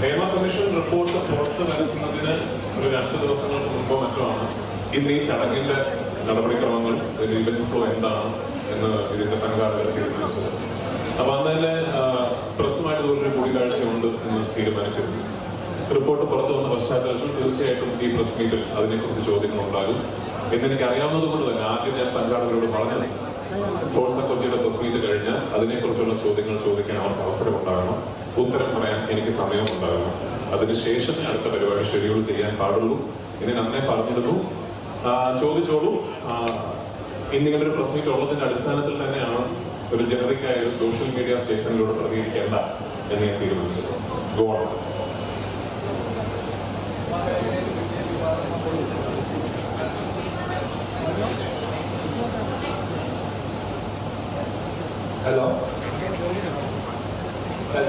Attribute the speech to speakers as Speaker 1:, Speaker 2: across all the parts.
Speaker 1: നിയമ commission report പുറത്തു വരുത്തുന്നതിന് ഒരു രണ്ട് ദിവസങ്ങൾക്ക് മുമ്പോ മറ്റോ ആണ്. ഇന്ന് ഈ ചടങ്ങിന്റെ നടപടിക്രമങ്ങൾ ഫ്ലോ എന്താണ് എന്ന് ഇതിന്റെ സംഘാടകർ തീരുമാനിച്ചത് അപ്പൊ അന്ന് തന്നെ പ്രസ്സുമായിട്ട് ഒരു കൂടിക്കാഴ്ചയുണ്ട് എന്ന് തീരുമാനിച്ചിരുന്നു. റിപ്പോർട്ട് പുറത്തു വന്ന പശ്ചാത്തലത്തിൽ തീർച്ചയായിട്ടും ഈ പ്രസ് മീറ്റിൽ അതിനെക്കുറിച്ച് ചോദ്യങ്ങൾ ഉണ്ടാകും. എന്നെനിക്ക് അറിയാവുന്നത് കൊണ്ട് തന്നെ ആദ്യം ഞാൻ സംഘാടകരോട് പറഞ്ഞത് ഫോഴ്സ കൊച്ചിയുടെ പ്രസ് മീറ്റ് കഴിഞ്ഞാൽ അതിനെക്കുറിച്ചുള്ള ചോദ്യങ്ങൾ ചോദിക്കാൻ അവർക്ക് അവസരം ഉണ്ടാകണം ഉത്തരം പറയാൻ എനിക്ക് സമയം ഉണ്ടാകണം അതിനുശേഷമേ അടുത്ത പരിപാടി ഷെഡ്യൂൾ ചെയ്യാൻ പാടുള്ളൂ. ഇനി നന്നെ പറഞ്ഞിരുന്നു. ചോദിച്ചോളൂ. ഇന്നിങ്ങനൊരു ഇന്നിങ്ങനെ ഒരു ഉള്ളതിന്റെ അടിസ്ഥാനത്തിൽ തന്നെയാണ് ഒരു ജനറിക് ആയ ഒരു സോഷ്യൽ മീഡിയ സ്റ്റേറ്റ്മെന്റിലൂടെ പ്രതികരിക്കേണ്ട എന്ന് ഞാൻ തീരുമാനിച്ചത്. ഗോവൺ
Speaker 2: ഹലോ അത്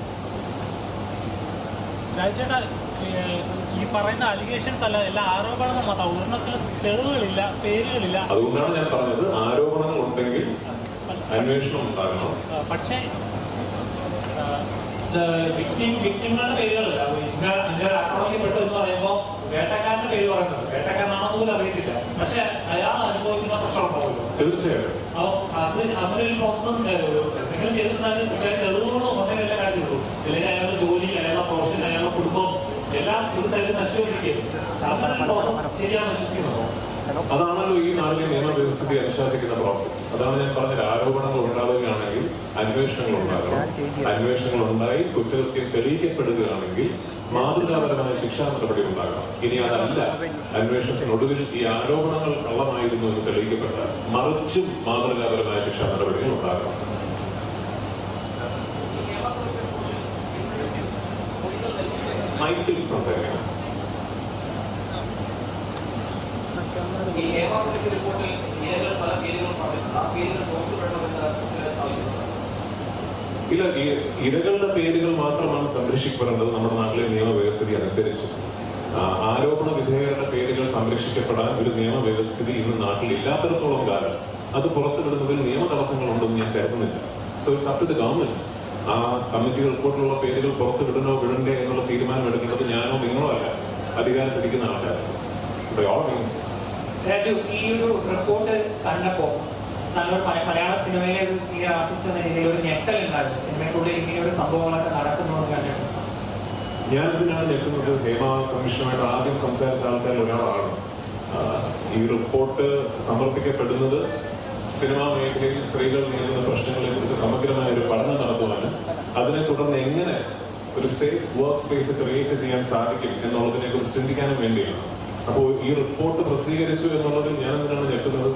Speaker 3: രാജേട്ടാ ഈ പറയുന്ന അലിഗേഷൻസ് അല്ല എല്ലാ ആരോപണങ്ങൾ മാത്രം. ഒരെണ്ണത്തിൽ തെളിവുകളില്ല പേരുകളില്ല.
Speaker 1: അതുകൊണ്ടാണ് ഞാൻ പറഞ്ഞത് ആരോപണങ്ങൾ ഉണ്ടെങ്കിൽ അന്വേഷണം ഉണ്ടാകണം.
Speaker 3: പക്ഷേ
Speaker 4: വിക്ടിം പേരുകളില്ല. ഇന്ന ഇന്ന ആക്രമിക്കപ്പെട്ടു എന്ന് പറയുമ്പോൾ വേട്ടക്കാരന്റെ പേര് പറയുന്നത്. വേട്ടക്കാരനാണെന്ന് പോലും അറിയത്തില്ല. പക്ഷെ അയാൾ അനുഭവിക്കുന്ന പ്രശ്നം ഉണ്ടാവുമല്ലോ.
Speaker 1: തീർച്ചയായിട്ടും.
Speaker 4: അപ്പൊ അത് അങ്ങനെ ഒരു പ്രോസസ്സും എന്തെങ്കിലും ചെയ്തിട്ടുണ്ടെങ്കിൽ കുട്ടികളെ തെളിവുകളും ഉണ്ടെങ്കിൽ എല്ലാ കാര്യമുള്ളൂ അല്ലെങ്കിൽ അയാളുടെ ജോലി അയാളുടെ പ്രൊഫഷൻ കുടുംബം എല്ലാം ഒരു സൈഡിൽ നശിച്ചുകൊണ്ടിരിക്കുകയും അങ്ങനെ ഒരു പ്രോസസ് ശരിയാണെന്ന് വിശ്വസിക്കുന്നുണ്ടോ
Speaker 1: അതാണല്ലോ ഈ നാട്ടിലെ നിയമവ്യവസ്ഥയെ അനുശാസിക്കുന്ന പ്രോസസ്സ് അതാണ് ഞാൻ പറഞ്ഞത്. ആരോപണങ്ങൾ ഉണ്ടാവുകയാണെങ്കിൽ അന്വേഷണങ്ങൾ ഉണ്ടാകണം. അന്വേഷണങ്ങൾ ഉണ്ടായി കുറ്റകൃത്യം തെളിയിക്കപ്പെടുകയാണെങ്കിൽ മാതൃകാപരമായ ശിക്ഷാ നടപടി ഉണ്ടാകണം. ഇനി അതല്ല. അന്വേഷണത്തിനൊടുവിൽ ഈ ആരോപണങ്ങൾ കള്ളമായിരുന്നു എന്ന് തെളിയിക്കപ്പെട്ടാൽ മറിച്ചും മാതൃകാപരമായ ശിക്ഷാ നടപടികൾ ഉണ്ടാകണം. മൈക്കിൽ സംസാരിക്കണം
Speaker 5: ഈ ഹേമ കമ്മിറ്റി റിപ്പോർട്ടിൽ ഇരകൾ പല പേരുകൾ പറയുന്നു ആ പേരുകൾ പുറത്തുവിടണമെന്ന് ആവശ്യപ്പെടുന്നു
Speaker 1: ഇല്ല ഈ ഇരകളുടെ പേരുകൾ മാത്രമാണ് സംരക്ഷിക്കപ്പെടേണ്ടത്. നമ്മുടെ നാട്ടിലെ നിയമവ്യവസ്ഥിതി അനുസരിച്ച്. ആരോപണ വിധേയരുടെ പേരുകൾ സംരക്ഷിക്കപ്പെടാൻ ഒരു നിയമവ്യവസ്ഥിതി ഇന്ന് നാട്ടിൽ ഇല്ലാത്തിടത്തോളം കാലം. അത് പുറത്തുവിടുന്നതിൽ നിയമ തടസ്സങ്ങളുണ്ടെന്ന് ഞാൻ കരുതുന്നില്ല. So it's up to the government ആ കമ്മിറ്റികൾ റിപ്പോർട്ടിലുള്ള പേരുകൾ പുറത്ത് വിടണോ വിടണ്ടേ എന്നുള്ള തീരുമാനം എടുക്കുന്നത് ഞാനോ നിങ്ങളോ അല്ല. അധികാരം ആൾക്കാർ ബൈ
Speaker 6: രാജു ഈ ഒരു റിപ്പോർട്ട് കണ്ടപ്പോ മല- മലയാള സിനിമയിലെ ഒരു സീനിയർ ആർട്ടിസ്റ്റ് എന്ന രീതിയിൽ ഒരു ഞെട്ടൽ ഉണ്ടായിരുന്നു. സിനിമയ്ക്കുള്ളിൽ ഇങ്ങനെ ഒരു സംഭവങ്ങളൊക്കെ നടക്കുന്നു കണ്ടിട്ടുണ്ട് കണ്ടിട്ട്.
Speaker 1: ഞാൻ ഇതിനാണ് ഞെട്ടുന്നത്. ഹേമ കമ്മീഷനുമായിട്ട് ആദ്യം സംസാരിച്ച ആൾക്കാരിൽ ഒരാളാണ്. ഈ റിപ്പോർട്ട് സമർപ്പിക്കപ്പെടുന്നത് സിനിമാ മേഖലയിൽ സ്ത്രീകൾ നേരിടുന്ന പ്രശ്നങ്ങളെ കുറിച്ച് സമഗ്രമായ ഒരു പഠനം നടത്തുവാനും അതിനെ തുടർന്ന് എങ്ങനെ ഒരു സേഫ് വർക്ക് സ്പേസ് ക്രിയേറ്റ് ചെയ്യാൻ സാധിക്കും എന്നുള്ളതിനെ കുറിച്ച് ചിന്തിക്കാനും വേണ്ടിയാണ്. അപ്പോൾ ഈ റിപ്പോർട്ട് പ്രസിദ്ധീകരിച്ചു എന്നുള്ളതിൽ ഞാൻ എന്തിനാണ് ഞെട്ടുന്നത്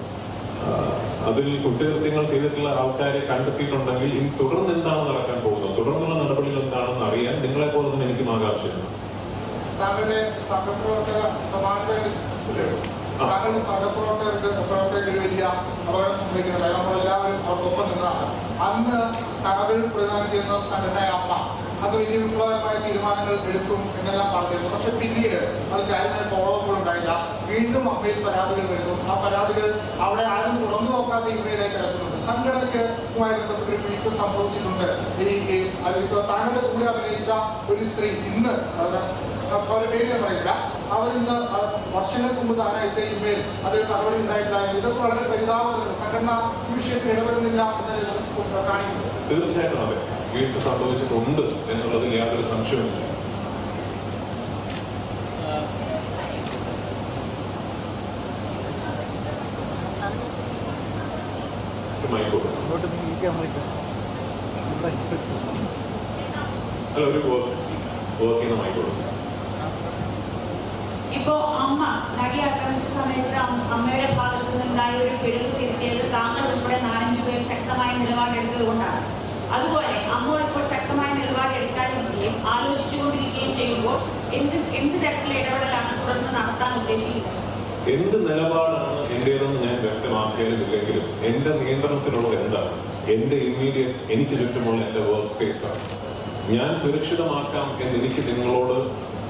Speaker 1: അതിൽ കുറ്റകൃത്യങ്ങൾ ചെയ്തിട്ടുള്ള ആൾക്കാരെ കണ്ടെത്തിയിട്ടുണ്ടെങ്കിൽ ഇനി തുടർന്ന് എന്താണ് നടക്കാൻ പോകുന്നത്? തുടർന്നുള്ള നടപടികൾ എന്താണെന്ന് അറിയാൻ നിങ്ങളെ പോലെ തന്നെ എനിക്കും ആകാംക്ഷയുണ്ട്.
Speaker 7: താങ്കളുടെ സഹപ്രവർത്തക താങ്കളുടെ സഹപ്രവർത്തകർക്ക് പ്രവർത്തകർക്ക് ഒരു വലിയ അപകടം സംഭവിക്കുന്നുണ്ടായി നമ്മളെല്ലാവരും അവർക്കൊപ്പം നിന്നതാണ്. അന്ന് താങ്കൾ പ്രദാനം ചെയ്യുന്ന സംഘടനയായ അമ്മ അത് വലിയ വിപ്ലവകരമായ തീരുമാനങ്ങൾ എടുക്കും എന്നെല്ലാം പറഞ്ഞിരുന്നു. പക്ഷെ പിന്നീട് അത് കാര്യമായ ഫോളോ അപ്പ് ഉണ്ടായില്ല. വീണ്ടും അമ്മയിൽ പരാതികൾ വരുന്നു. ആ പരാതികൾ അവിടെ ആരും തുറന്നു നോക്കാത്ത ഇവയിലേക്ക് കിടക്കുന്നുണ്ട്. സംഘടനയ്ക്കുമായി ബന്ധപ്പെട്ട് ഒരു വീഴ്ച സംഭവിച്ചിട്ടുണ്ട്. ഈ താങ്കളുടെ കൂടെ അഭിനയിച്ച ഒരു സ്ത്രീ ഇന്ന് അവരുടെ പേര് ഞാൻ പറയില്ല അവരിന്ന് വർഷങ്ങൾക്ക് മുമ്പ് താൻ അയച്ച ഇമെയിൽ അതിൽ നടപടി ഉണ്ടായിട്ടില്ല. ഇതൊക്കെ വളരെ പരിതാപകരമാണ്. സംഘടന ഈ വിഷയത്തിൽ ഇടപെടുന്നില്ല എന്നതിൽ ഇത് കാണിക്കുന്നത്?
Speaker 1: തീർച്ചയായിട്ടും അതെ. വീഴ്ച സംഭവിച്ചിട്ടുണ്ട് എന്നുള്ളതിൽ യാതൊരു സംശയവുമില്ല. ഹലോ. അല്ല ഒരു വർക്ക് ചെയ്യുന്ന മൈക്ക് കൊടുക്കും
Speaker 8: ഇപ്പോ അമ്മ നടി ആക്രമിച്ച സമയത്ത് അമ്മയുടെ ഭാഗത്തു നിന്നുണ്ടായ ഒരു പിഴവ് തിരുത്തിയത് താങ്കൾ ഉൾപ്പെടെ നാലഞ്ചു പേർ ശക്തമായ നിലപാടെടുത്തത് കൊണ്ടാണ് അതുപോലെ അമ്മ ഇപ്പോൾ ശക്തമായ നിലപാടെടുക്കാതിരിക്കുകയും ആലോചിച്ചുകൊണ്ടിരിക്കുകയും ചെയ്യുമ്പോൾ എന്ത് എന്ത് തരത്തിലുള്ള ഇടപെടലാണ് തുടർന്ന് നടത്താൻ ഉദ്ദേശിക്കുന്നത്?
Speaker 1: എന്ത് നിലപാടാണ് എന്റേതെന്ന് ഞാൻ വ്യക്തമാക്കിയതില്ലെങ്കിലും എന്റെ നിയന്ത്രണത്തിലുള്ളത് എന്താണ്? എന്റെ ഇമ്മീഡിയറ്റ് എനിക്ക് ചുറ്റുമുള്ള എന്റെ വർക്ക് സ്പേസാണ് ഞാൻ സുരക്ഷിതമാക്കാം എന്ന് എനിക്ക് നിങ്ങളോട്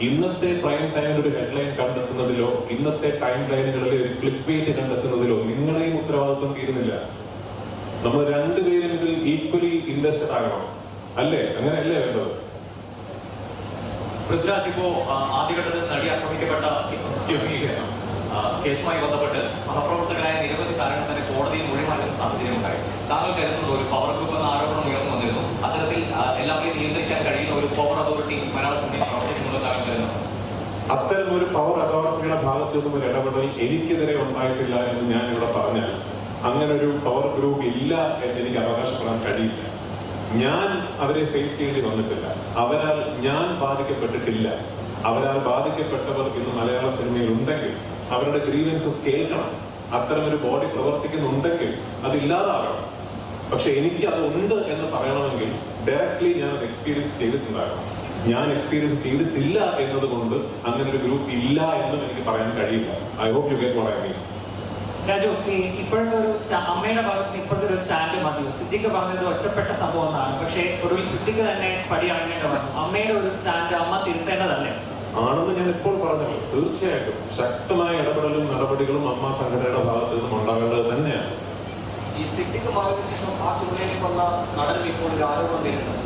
Speaker 1: ഇന്നത്തെ പ്രൈം ടൈമിൽ ഒരു ഹെഡ്ലൈൻ കണ്ടെത്തുന്നതിലോ ഇന്നത്തെ ടൈം ലൈനുകളിലെ ഒരു ക്ലിക്ക് വെയിറ്റ് കണ്ടെത്തുന്നതിലോ നിങ്ങളെയും ഉത്തരവാദിത്വം തീരുന്നില്ല. നമ്മൾ രണ്ടുപേരും ഇതിൽ ഈക്വലി ഇൻവെസ്റ്റഡ് ആകണം. അല്ലേ? അങ്ങനെയല്ലേ വേണ്ടത്?
Speaker 5: പൃഥ്വിരാജ് ഇപ്പോ ആദ്യഘട്ടത്തിൽ നടി ആക്രമിക്കപ്പെട്ട കേസുമായി ബന്ധപ്പെട്ട് സഹപ്രവർത്തകരായ നിരവധി കാരണം തന്നെ കോടതിയിൽ മൊഴി മാറ്റുന്ന സാഹചര്യം ഉണ്ടായി താങ്കൾ കരുതുന്നത് ഒരു പവർ ഗ്രൂപ്പ് എന്ന ആരോപണം ഉയർന്നു വന്നിരുന്നു അത്തരത്തിൽ ആ, എല്ലാവരെയും നിയന്ത്രിക്കാൻ കഴിയുന്ന ഒരു പവർ അതോറിറ്റി മലയാള സിനിമയിൽ പ്രവർത്തിക്കുന്നുണ്ട് താങ്കൾ കരുതുന്നു
Speaker 1: അത്തരം ഒരു പവർ അതോറിറ്റിയുടെ ഭാഗത്തു നിന്നും ഒരു ഇടപെടൽ എനിക്കെതിരെ ഉണ്ടായിട്ടില്ല എന്ന് ഞാൻ ഇവിടെ പറഞ്ഞാൽ അങ്ങനെ ഒരു പവർ ഗ്രൂപ്പ് ഇല്ല എന്ന് എനിക്ക് അവകാശപ്പെടാൻ കഴിയില്ല. ഞാൻ അവരെ ഫേസ് ചെയ്ത് വന്നിട്ടില്ല. അവരാൽ ഞാൻ ബാധിക്കപ്പെട്ടിട്ടില്ല. അവരാൽ ബാധിക്കപ്പെട്ടവർ ഇന്ന് മലയാള സിനിമയിൽ ഉണ്ടെങ്കിൽ അവരുടെ ഗ്രീവൻസസ് കേൾക്കണം. അത്തരമൊരു ബോഡി പ്രവർത്തിക്കുന്നുണ്ടെങ്കിൽ അത് ഇല്ലാതാകണം പക്ഷെ എനിക്ക് അത് ഉണ്ട് എന്ന് പറയണമെങ്കിൽ ഡയറക്ട്ലി ഞാൻ അത് എക്സ്പീരിയൻസ് ചെയ്തിട്ടുണ്ടാകണം. ഞാൻ എക്സ്പീരിയൻസ് ചെയ്തിട്ടില്ല എന്നതുകൊണ്ട് അങ്ങനെ ഒരു ഗ്രൂപ്പ് ഇല്ല എന്നും എനിക്ക് പറയാൻ കഴിയില്ല. I hope you get what I mean
Speaker 6: Raju ഇപ്പോഴത്തെ ഒരു അമ്മയുടെ ഭാഗത്ത് ഇപ്പോഴത്തെ ഒരു സ്റ്റാൻഡ് മതി. സിദ്ദിഖ് പറഞ്ഞത് ഒറ്റപ്പെട്ട സംഭവം എന്നാണ് പക്ഷേ ഒടുവിൽ സിദ്ദിഖ് തന്നെ പടി ഇറങ്ങേണ്ടി വന്നു. അമ്മയുടെ ഒരു സ്റ്റാൻഡ് അമ്മ തിരുത്തേണ്ടതല്ലേ?
Speaker 1: ആണെന്ന് ഞാൻ ഇപ്പോൾ പറഞ്ഞത് തീർച്ചയായിട്ടും. ശക്തമായ ഇടപെടലും നടപടികളും അമ്മ സംഘടനയുടെ ഭാഗത്ത് നിന്നും ഉണ്ടാകേണ്ടത് തന്നെയാണ്.
Speaker 5: ഈ സിദ്ദിഖ് മാറിയതിനു ശേഷം ആ ചുമതലയിൽ വന്ന നടൻ ഇപ്പോൾ ഒരു ആരോപണം വരുന്നുണ്ട്.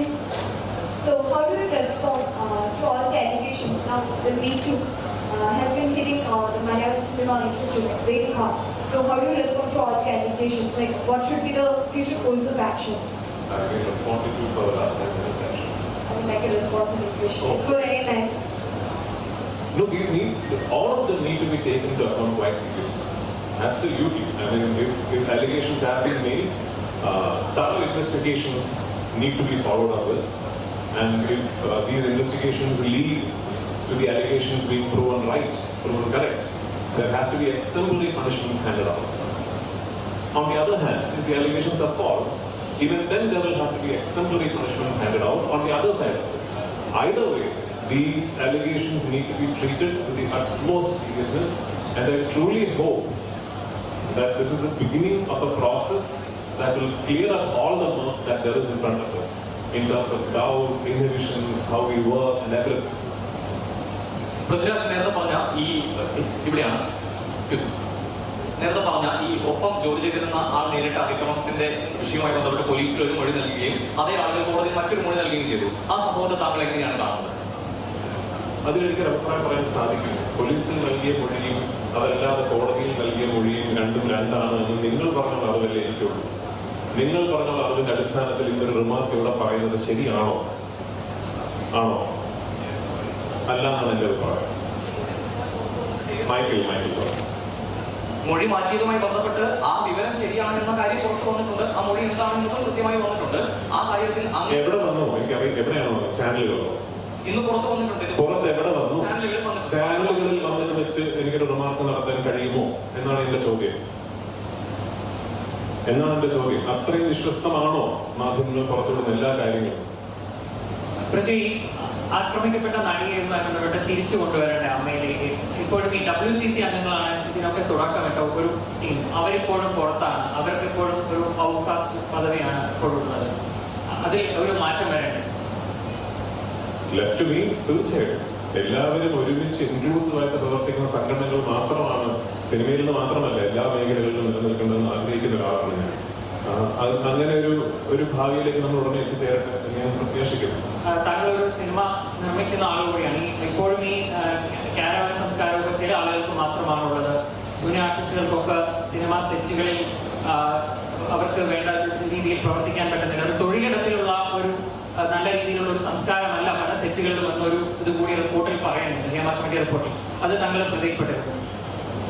Speaker 9: The Me Too uh, has been hitting uh, the Malayalam cinema industry very hard. So, how do you respond to all the allegations? Like, what should be the future course of action?
Speaker 1: I will respond to you for the last 10 minutes actually.
Speaker 9: I mean, like a response responsible question. It's for any man.
Speaker 1: No, these need, all of them need to be taken into account quite seriously. Absolutely. I mean, if, if allegations have been made, uh, thorough investigations need to be followed up with. And if uh, these investigations lead to the allegations being proven right, proven correct, there has to be exemplary punishments handed out. On the other hand, if the allegations are false, even then there will have to be exemplary punishments handed out on the other side. Either way, these allegations need to be treated with the utmost seriousness, and I truly hope that this is the beginning of a process that will clear up all the murk that there is in front of us in terms of doubts, inhibitions, how we work, and everything.
Speaker 5: Prithviraj നേരത്തെ പറഞ്ഞ ഈ ഇവിടെയാണ്. നേരത്തെ പറഞ്ഞ ഈ ഒപ്പം ജോലി ചെയ്തിരുന്ന ആൾ നേരിട്ട അതിക്രമത്തിന്റെ വിഷയവുമായി ബന്ധപ്പെട്ട് പോലീസിൽ ഒരു മൊഴി നൽകുകയും അതേ ആളുകൾ കോടതിയിൽ മറ്റൊരു മൊഴി നൽകുകയും ചെയ്തു. ആ സംഭവത്തെ താങ്കൾ എങ്ങനെയാണ് കാണുന്നത്?
Speaker 1: അതിലെനിക്ക് ഒരു അഭിപ്രായം പറയാൻ സാധിക്കും പോലീസിൽ നൽകിയ മൊഴിയും അതല്ലാതെ കോടതിയിൽ നൽകിയ മൊഴിയും രണ്ടും രണ്ടാണ് എന്ന് നിങ്ങൾ പറഞ്ഞ അറിവല്ലേ എനിക്കുള്ളൂ. നിങ്ങൾ പറഞ്ഞ അറിവിന്റെ അടിസ്ഥാനത്തിൽ ഇന്നൊരു റിമാർക്ക് ഇവിടെ പറയുന്നത് ശരിയാണോ? ആണോ? അല്ല എന്നാണ് എന്റെ അഭിപ്രായം. Michael Michael.
Speaker 5: മൊഴി മാറ്റിയതുമായി ബന്ധപ്പെട്ട് ആ വിവരം ശരിയാണെന്ന കാര്യം പുറത്തു വന്നിട്ടുണ്ട്. ആ മൊഴി എന്താണെന്നതും കൃത്യമായി വന്നിട്ടുണ്ട്. ആ സാഹചര്യത്തിൽ
Speaker 1: എവിടെ വന്നു? എനിക്കറിയാം എവിടെയാണ് ചാനലുകളോ
Speaker 5: ഇന്ന് പുറത്തു വന്നിട്ടുണ്ട്
Speaker 1: പുറത്ത് എവിടെ വന്നു?
Speaker 5: ചാനലുകളിൽ
Speaker 1: വന്നിട്ട് വെച്ച് എനിക്കൊരു റിമാർക്ക് നടത്താൻ കഴിയുമോ? എന്നാണ് എന്റെ ചോദ്യം. എന്നാണ് എന്റെ ചോദ്യം? അത്രയും വിശ്വസ്തമാണോ മാധ്യമങ്ങൾ പുറത്തുവിടുന്ന എല്ലാ കാര്യങ്ങളും?
Speaker 6: ആക്രമിക്കപ്പെട്ട നടികയുമായി ബന്ധപ്പെട്ട് തിരിച്ചു കൊണ്ടുവരേണ്ട അമ്മയിലേക്ക്? ഇപ്പോഴും ഈ ഡബ്ല്യു സി സി അംഗങ്ങളാണ് ഇതിനൊക്കെ തുടക്കമിട്ട ഒരു ടീം അവരിപ്പോഴും പുറത്താണ്. അവർക്ക് ഇപ്പോഴും ഒരു ഔട്ട്കാസ്റ്റ് പദവിയാണ് ഇപ്പോഴും ഉള്ളത് അതിൽ ഒരു മാറ്റം വരേണ്ടത്
Speaker 1: ലെഫ്റ്റ് തീർച്ചയായിട്ടും. എല്ലാവരും ഒരുമിച്ച് ഇൻക്ലൂസീവ് ആയിട്ട് പ്രവർത്തിക്കുന്ന സംഘടനകൾ മാത്രമാണ് സിനിമയിൽ നിന്ന് മാത്രമല്ല എല്ലാ മേഖലകളിലും നിലനിൽക്കണമെന്ന് ആഗ്രഹിക്കുന്ന ഒരാളാണ് ഞാൻ. അങ്ങനെ ഒരു ഒരു ഭാവിയിലേക്ക് നമ്മൾ ഉടനെ എത്തിച്ചേരട്ടെ ഞാൻ പ്രത്യാശിക്കുന്നു.
Speaker 6: താങ്കൾ ഒരു സിനിമ നിർമ്മിക്കുന്ന ആൾ കൂടിയാണ്. ഇപ്പോഴും ഈ കാരവൻ സംസ്കാരമൊക്കെ ചില ആളുകൾക്ക് മാത്രമാണുള്ളത്. ജൂനിയർ ആർട്ടിസ്റ്റുകൾക്കൊക്കെ സിനിമ സെറ്റുകളിൽ അവർക്ക് വേണ്ട രീതിയിൽ പ്രവർത്തിക്കാൻ പറ്റുന്നില്ല. ഒരു തൊഴിലിടത്തിലുള്ള ഒരു നല്ല രീതിയിലുള്ള ഒരു സംസ്കാരമല്ല പല സെറ്റുകളിലും എന്നൊരു ഇത് കൂടി റിപ്പോർട്ടിൽ പറയുന്നുണ്ട്. ഹേമ കമ്മിറ്റി റിപ്പോർട്ടിൽ. അത് താങ്കളെ ശ്രദ്ധയിൽപ്പെട്ടിരുന്നു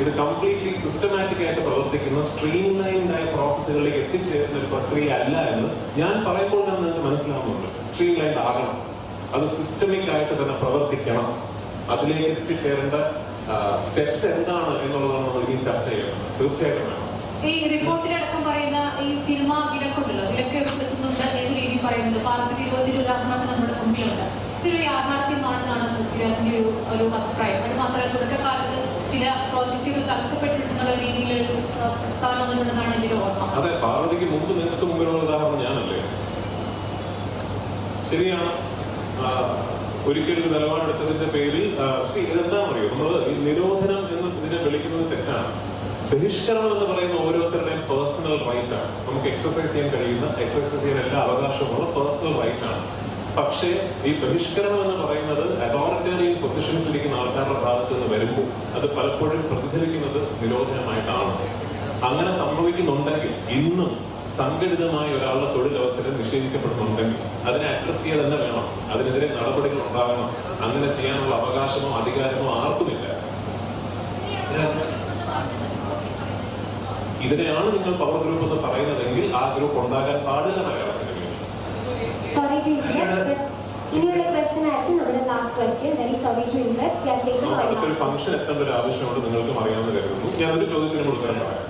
Speaker 1: ഇത് കംപ്ലീറ്റ്ലി സിസ്റ്റമാറ്റിക് ആയിട്ട് പ്രവർത്തിക്കുന്ന സ്ട്രീം ലൈൻഡ് ആയ പ്രോസസ്സുകളിലേക്ക് എത്തിച്ചേരുന്ന ഒരു പ്രക്രിയ അല്ല എന്ന് ഞാൻ പറയുമ്പോൾ തന്നെ നിങ്ങൾക്ക് മനസ്സിലാവുന്നുണ്ട്. സ്ട്രീം ആകണം. അത് സിസ്റ്റമിക് ആയിട്ട് തന്നെ പ്രവർത്തിക്കണം. അതിലേക്ക് എത്തിച്ചേരേണ്ട സ്റ്റെപ്സ് എന്താണ് എന്നുള്ളതാണ് നമ്മൾ ഇനി ചർച്ച ചെയ്യണം തീർച്ചയായിട്ടും വേണം.
Speaker 10: ഈ റിപ്പോർട്ടിലടക്കം പറയുന്ന ഈ സിനിമ വിലക്കുണ്ടല്ലോ? വിലക്ക് ഏർപ്പെടുത്തുന്നുണ്ട് എന്ന രീതി പറയുന്നുണ്ട് പാർവതി ഇരുപതിൽ ഉദാഹരണത്തിന് നമ്മുടെ മുമ്പിലുണ്ട്. ഇതൊരു യാഥാർത്ഥ്യമാണെന്നാണ് പൃഥ്വിരാജിന്റെ ഒരു അഭിപ്രായം. അത് മാത്രമല്ല തുടക്കകാലത്ത് ചില പ്രോജക്റ്റുകൾ തടസ്സപ്പെട്ടിട്ടുള്ള രീതിയിൽ പ്രസ്താവന വന്നിട്ടുണ്ടെന്നാണ് എന്റെ ഓർമ്മ.
Speaker 1: അതെ പാർവതിക്ക് മുമ്പ് നിങ്ങൾക്ക് മുമ്പിലുള്ള ഉദാഹരണം ഞാനല്ലേ? ശരിയാണ്. ഒരിക്കലും നിലപാടെടുത്തതിന്റെ പേരിൽ സി ഇതെന്താണെന്ന് അറിയോ നമ്മൾ ഈ നിരോധനം എന്ന് ഇതിനെ വിളിക്കുന്നത് തെറ്റാണ്. ബഹിഷ്കരണം എന്ന് പറയുന്ന ഓരോരുത്തരുടെയും പേഴ്സണൽ റൈറ്റ് ആണ്. നമുക്ക് എക്സസൈസ് ചെയ്യാൻ കഴിയുന്ന എക്സസൈസ് ചെയ്യാൻ എല്ലാ അവകാശമുള്ള പേഴ്സണൽ റൈറ്റ് ആണ്. പക്ഷേ ഈ ബഹിഷ്കരണം എന്ന് പറയുന്നത് അതോറിറ്റേറിയൻ പൊസിഷൻസിലിരിക്കുന്ന ആൾക്കാരുടെ ഭാഗത്ത് നിന്ന് വരുമ്പോൾ അത് പലപ്പോഴും പ്രതിഫലിക്കുന്നത് നിരോധനമായിട്ടാണ്. അങ്ങനെ സംഭവിക്കുന്നുണ്ടെങ്കിൽ ഇന്നും സംഘടിതമായ ഒരാളുടെ തൊഴിലവസരം നിഷേധിക്കപ്പെടുന്നുണ്ടെങ്കിൽ അതിനെ അഡ്രസ് ചെയ്യുക തന്നെ വേണം. അതിനെതിരെ നടപടികൾ ഉണ്ടാകണം. അങ്ങനെ ചെയ്യാനുള്ള അവകാശമോ അധികാരമോ ആർക്കുമില്ല. ഇതിനെയാണ് നിങ്ങൾ പവർ ഗ്രൂപ്പ് എന്ന് പറയുന്നതെങ്കിൽ ആ ഗ്രൂപ്പ് ഉണ്ടാകാൻ പാടില്ല മലയാള സിനിമയിൽ
Speaker 9: Sorry to interrupt, but ഇനിയുള്ള ക്വസ്റ്റ്യൻ ആയിരിക്കും നമ്മുടെ last question very sorry to interrupt are taking our last
Speaker 1: function എത്തേണ്ട ഒരു ആവശ്യമുണ്ട് നിങ്ങൾക്കും അറിയാമെന്ന് കരുതുന്നു. ഞാൻ ഒരു ചോദ്യത്തിന് ഉത്തരം പറയാം.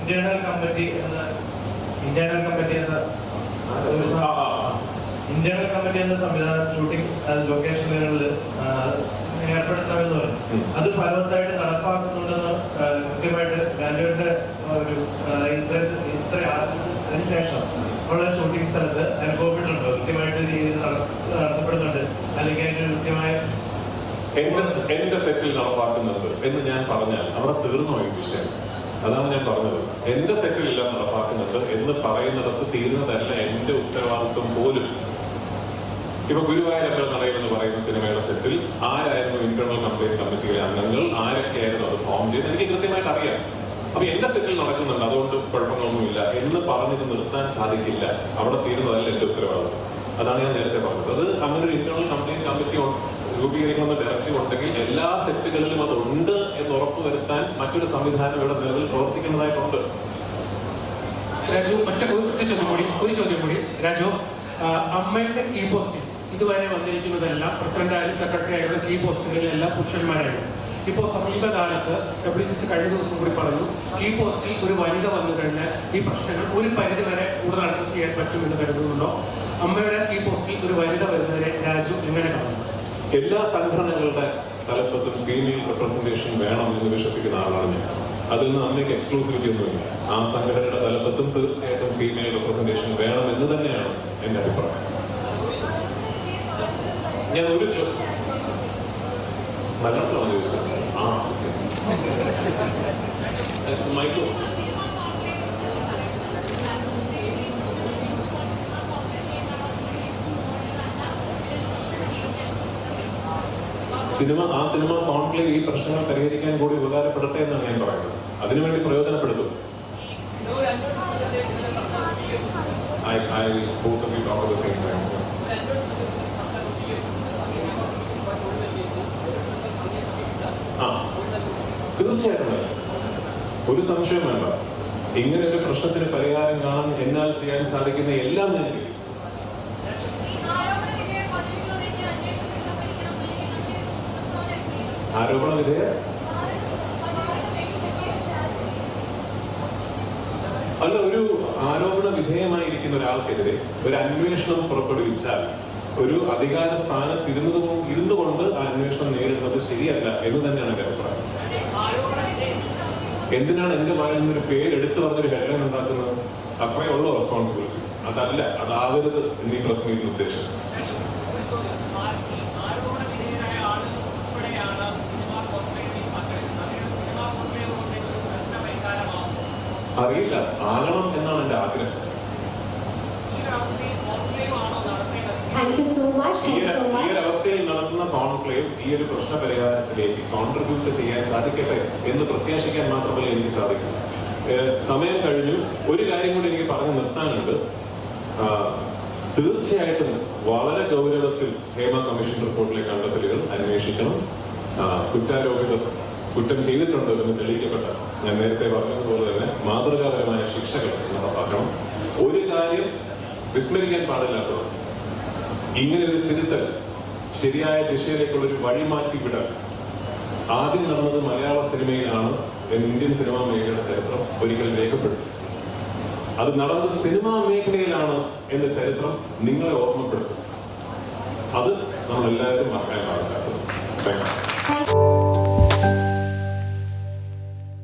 Speaker 11: ഇന്റേണൽ കമ്മിറ്റി എന്ന ഇന്റേണൽ കമ്മിറ്റി എന്ന. ഇന്റേണൽ കമ്മിറ്റി എന്ന സംവിധാനം ഷൂട്ടിംഗ് ലൊക്കേഷനുകളിൽ ഏർപ്പെടുത്തണമെന്ന് പറഞ്ഞു. അത് ഫലവത്തായിട്ട് നടപ്പാക്കുന്നുണ്ടെന്ന് കൃത്യമായിട്ട് രാജുവിന്റെ ഒരു ഇത്ര ഇത്ര അതിനുശേഷം ഉള്ള ഷൂട്ടിംഗ് സ്ഥലത്ത് അനുഭവപ്പെട്ടിട്ടുണ്ടോ കൃത്യമായിട്ട് രീതിയിൽ നട- നടത്തപ്പെടുന്നുണ്ട് അല്ലെങ്കിൽ അതിന് കൃത്യമായ
Speaker 1: എന്റെ എന്റെ സെറ്റിൽ നടപ്പാക്കുന്നുണ്ട് എന്ന് ഞാൻ പറഞ്ഞാൽ അവിടെ തീർന്നു ഈ വിഷയം. അതാണ് ഞാൻ പറഞ്ഞത്. എന്റെ സെറ്റിൽ എല്ലാം നടപ്പാക്കുന്നുണ്ട് എന്ന് പറയുന്നിടത്ത് തീരുന്നതല്ല എന്റെ ഉത്തരവാദിത്വം പോലും. ഇപ്പൊ ഗുരുവായൂരമ്പൽ നടയം എന്ന് പറയുന്ന സിനിമയുടെ സെറ്റിൽ ആരായിരുന്നു ഇന്റേണൽ കംപ്ലൈന്റ് കമ്മിറ്റിയിലെ അംഗങ്ങൾ? ആരൊക്കെയായിരുന്നു അത് ഫോം ചെയ്ത് എനിക്ക് കൃത്യമായിട്ട് അറിയാം. അപ്പൊ എന്റെ സെറ്റിൽ നടക്കുന്നുണ്ട്. അതുകൊണ്ട് കുഴപ്പങ്ങളൊന്നുമില്ല എന്ന് പറഞ്ഞിട്ട് നിർത്താൻ സാധിക്കില്ല. അവിടെ തീരുന്നതല്ല എന്റെ ഉത്തരവാദിത്വം. അതാണ് ഞാൻ നേരത്തെ പറഞ്ഞത്. അത് അങ്ങനെ ഒരു ഇന്റേണൽ കംപ്ലൈന്റ് കമ്മിറ്റി രൂപീകരിക്കണമെന്ന ഡയറക്റ്റീവ് ഉണ്ടെങ്കിൽ എല്ലാ സെറ്റുകളിലും അത് ഉണ്ട് എന്ന് ഉറപ്പുവരുത്താൻ മറ്റൊരു സംവിധാനം ഇവിടെ നിലവിൽ പ്രവർത്തിക്കുന്നതായിട്ടുണ്ട്.
Speaker 12: രാജു മറ്റൊരു ചോദ്യം കൂടി ഒരു ചോദ്യം കൂടി. രാജു അമ്മയുടെ കീ പോസ്റ്റിൽ ഇതുവരെ വന്നിരിക്കുന്നതെല്ലാം പ്രസിഡന്റ് ആയാലും സെക്രട്ടറി ആയാലും കീ പോസ്റ്റുകളിലെല്ലാം പുരുഷന്മാരായിരുന്നു ഇപ്പോൾ സമീപകാലത്ത് ഡബ്ല്യു സി സി കഴിഞ്ഞ ദിവസം കൂടി പറഞ്ഞു ഈ പോസ്റ്റിൽ ഒരു വനിത വന്നു കഴിഞ്ഞാൽ ഈ പ്രശ്നങ്ങൾ ഒരു പരിധി വരെ കൂടുതൽ അഡ്രസ് ചെയ്യാൻ പറ്റുമെന്ന് കരുതുന്നുണ്ടോ? അമ്മയുടെ ഈ പോസ്റ്റിൽ ഒരു വനിത വരുന്നതിനെ രാജു എങ്ങനെ കാണുന്നു
Speaker 1: എല്ലാ സംഘടനകളുടെ തലപ്പത്തും ഫീമെയിൽ റെപ്രസെന്റേഷൻ വേണം എന്ന് വിശ്വസിക്കുന്ന ആളാണ് ഞാൻ. അതിൽ നിന്ന് അമ്മയ്ക്ക് എക്സ്ക്ലൂസിവിറ്റി ഒന്നുമില്ല. ആ സംഘടനയുടെ തലപ്പത്തും തീർച്ചയായിട്ടും ഫീമെയിൽ റെപ്രസെന്റേഷൻ വേണം എന്ന് തന്നെയാണ് എന്റെ അഭിപ്രായം. ഞാൻ ഒരു ചോ- മലയാളത്തിലാണ് ചോദിച്ചത് ആ. മൈക്കോ സിനിമ ആ സിനിമ കോൺക്ലേവ് ഈ പ്രശ്നങ്ങൾ പരിഹരിക്കാൻ കൂടി ഉപകാരപ്പെടട്ടെ എന്നാണ് ഞാൻ പറയുന്നത്. അതിനുവേണ്ടി പ്രയോജനപ്പെടുത്തും. തീർച്ചയായിട്ടും ഒരു സംശയം വേണ്ട. ഇങ്ങനെ ഒരു പ്രശ്നത്തിന് പരിഹാരം കാണാൻ എന്നാൽ ചെയ്യാൻ സാധിക്കുന്ന എല്ലാം ഞാൻ ചെയ്യും. ആരോപണ വിധേയ അല്ല ഒരു ആരോപണ വിധേയമായിരിക്കുന്ന ഒരാൾക്കെതിരെ ഒരു അന്വേഷണം പുറപ്പെടുവിച്ചാൽ ഒരു അധികാര സ്ഥാനത്ത് ഇരുന്നത് ഇരുന്നുകൊണ്ട് ആ അന്വേഷണം നേരിടുന്നത് ശരിയല്ല എന്ന് തന്നെയാണ് എന്റെ അഭിപ്രായം. എന്തിനാണ് എന്റെ വായിൽ നിന്നൊരു പേര് എടുത്തു പറഞ്ഞൊരു ഹെഡ്ലൈൻ ഉണ്ടാക്കുന്നത്? അത്രയുള്ള റെസ്പോൺസിബിലിറ്റി അതല്ല അതാവരുത് എന്നീ മീറ്റിൽ ഉദ്ദേശം അറിയില്ല. ആകണം എന്നാണ് എന്റെ ആഗ്രഹം. ഈ ഒരു- അവസ്ഥയിൽ നടത്തുന്ന കോൺക്ലേവ് ഈ ഒരു പ്രശ്ന പരിഹാരത്തിലേക്ക് കോൺട്രിബ്യൂട്ട് ചെയ്യാൻ സാധിക്കട്ടെ എന്ന് പ്രത്യാശിക്കാൻ മാത്രമേ എനിക്ക് സാധിക്കും. സമയം കഴിഞ്ഞു. ഒരു കാര്യം കൂടി എനിക്ക് പറഞ്ഞു നിർത്താനുണ്ട്. തീർച്ചയായിട്ടും വളരെ ഗൗരവത്തിൽ ഹേമ കമ്മീഷൻ റിപ്പോർട്ടിലെ കണ്ടെത്തലുകൾ അന്വേഷിക്കണം. കുറ്റാരോപിതം കുറ്റാരോപിതർ കുറ്റം ചെയ്തിട്ടുണ്ട് എന്ന് തെളിയിക്കപ്പെട്ട ഞാൻ നേരത്തെ പറഞ്ഞതുപോലെ തന്നെ മാതൃകാപരമായ ശിക്ഷകൾ നടപ്പാക്കണം ഒരു കാര്യം വിസ്മരിക്കാൻ പാടില്ലാത്തത് ഇങ്ങനെ ഒരു തിരുത്തൽ ശരിയായ ദിശയിലേക്കുള്ള ഒരു വഴിമാറ്റി വിടൽ ആദ്യം നടന്നത് മലയാള സിനിമയിലാണ് ഇന്ത്യൻ സിനിമാ മേഖലയുടെ ചരിത്രം ഒരിക്കൽ രേഖപ്പെടുത്തി. അത് നടന്നത് സിനിമാ മേഖലയിലാണ് എന്ന ചരിത്രം നിങ്ങളെ ഓർമ്മപ്പെടുത്തും. അത് നമ്മളെല്ലാവരും മറക്കാൻ പാടില്ലാത്തത്. Thank you